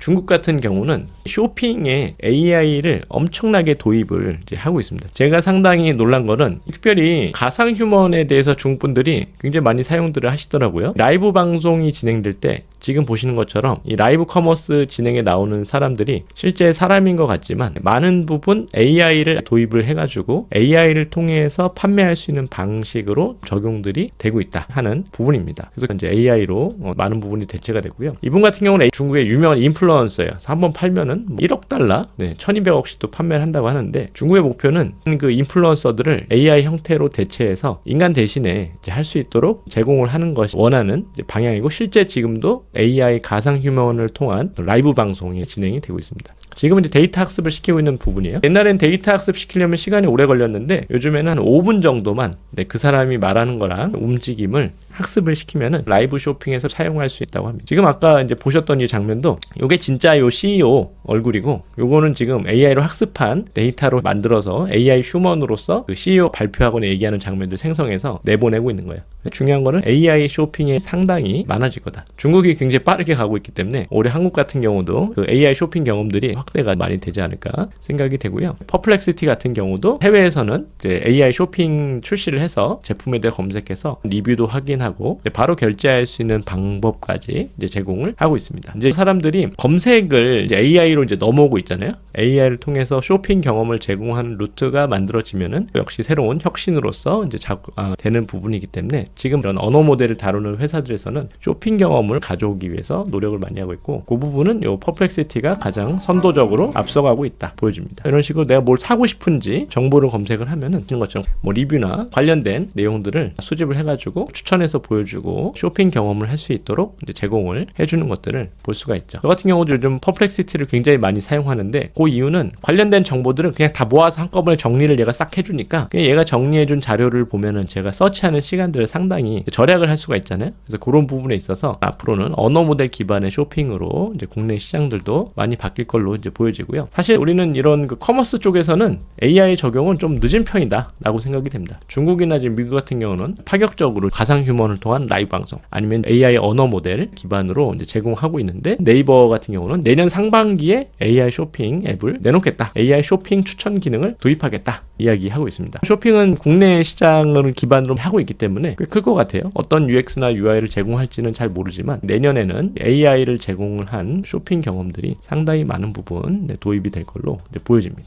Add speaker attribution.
Speaker 1: 중국 같은 경우는 쇼핑에 AI를 엄청나게 도입을 하고 있습니다. 제가 상당히 놀란 거는 특별히 가상 휴먼에 대해서 중국 분들이 굉장히 많이 사용들을 하시더라고요. 라이브 방송이 진행될 때 지금 보시는 것처럼 이 라이브 커머스 진행에 나오는 사람들이 실제 사람인 것 같지만 많은 부분 AI를 도입을 해가지고 AI를 통해서 판매할 수 있는 방식으로 적용들이 되고 있다 하는 부분입니다. 그래서 이제 AI로 어, 많은 부분이 대체가 되고요. 이분 같은 경우는 중국의 유명한 인플루 언서예요. 그래서 한번 팔면은 뭐 1억 달러, 네, 1200억씩 도 판매를 한다고 하는데 중국의 목표는 그 인플루언서들을 AI 형태로 대체해서 인간 대신에 할 수 있도록 제공을 하는 것이 원하는 방향이고 실제 지금도 AI 가상 휴먼을 통한 라이브 방송이 진행이 되고 있습니다. 지금은 이제 데이터 학습을 시키고 있는 부분이에요. 옛날엔 데이터 학습 시키려면 시간이 오래 걸렸는데 요즘에는 한 5분 정도만 네, 그 사람이 말하는 거랑 움직임을 학습을 시키면은 라이브 쇼핑에서 사용할 수 있다고 합니다. 지금 아까 이제 보셨던 이 장면도 이게 진짜 요 CEO 얼굴이고 요거는 지금 AI로 학습한 데이터로 만들어서 AI 휴먼으로서 그 CEO 발표하거나 얘기하는 장면들 생성해서 내보내고 있는 거예요. 중요한 거는 AI 쇼핑에 상당히 많아질 거다. 중국이 굉장히 빠르게 가고 있기 때문에 올해 한국 같은 경우도 그 AI 쇼핑 경험들이 확대가 많이 되지 않을까 생각이 되고요. 퍼플렉시티 같은 경우도 해외에서는 이제 AI 쇼핑 출시를 해서 제품에 대해 검색해서 리뷰도 확인하고 바로 결제할 수 있는 방법까지 이제 제공을 하고 있습니다. 이제 사람들이 검색을 이제 AI로 이제 넘어오고 있잖아요. AI를 통해서 쇼핑 경험을 제공하는 루트가 만들어지면은 역시 새로운 혁신으로서 이제 자, 아, 되는 부분이기 때문에 지금 이런 언어 모델을 다루는 회사들에서는 쇼핑 경험을 가져오기 위해서 노력을 많이 하고 있고 그 부분은 요 퍼플렉시티가 가장 선도적으로 앞서가고 있다 보여집니다. 이런 식으로 내가 뭘 사고 싶은지 정보를 검색을 하면은 이런 것처럼 뭐 리뷰나 관련된 내용들을 수집을 해가지고 추천해서 보여주고 쇼핑 경험을 할 수 있도록 이제 제공을 해주는 것들을 볼 수가 있죠. 저 같은 경우도 요즘 퍼플렉시티를 굉장히 많이 사용하는데 그 이유는 관련된 정보들을 그냥 다 모아서 한꺼번에 정리를 얘가 싹 해주니까 얘가 정리해준 자료를 보면은 제가 서치하는 시간들을 상 당히 절약을 할 수가 있잖아요. 그래서 그런 부분에 있어서 앞으로는 언어 모델 기반의 쇼핑으로 이제 국내 시장들도 많이 바뀔 걸로 이제 보여지고요. 사실 우리는 이런 그 커머스 쪽에서는 AI 적용은 좀 늦은 편이다라고 생각이 됩니다. 중국이나 지금 미국 같은 경우는 파격적으로 가상 휴먼을 통한 라이브 방송 아니면 AI 언어 모델 기반으로 이제 제공하고 있는데 네이버 같은 경우는 내년 상반기에 AI 쇼핑 앱을 내놓겠다. AI 쇼핑 추천 기능을 도입하겠다. 이야기하고 있습니다. 쇼핑은 국내 시장을 기반으로 하고 있기 때문에 꽤 클 것 같아요. 어떤 UX나 UI를 제공할지는 잘 모르지만 내년에는 AI를 제공을 한 쇼핑 경험들이 상당히 많은 부분 네, 도입이 될 걸로 보여집니다.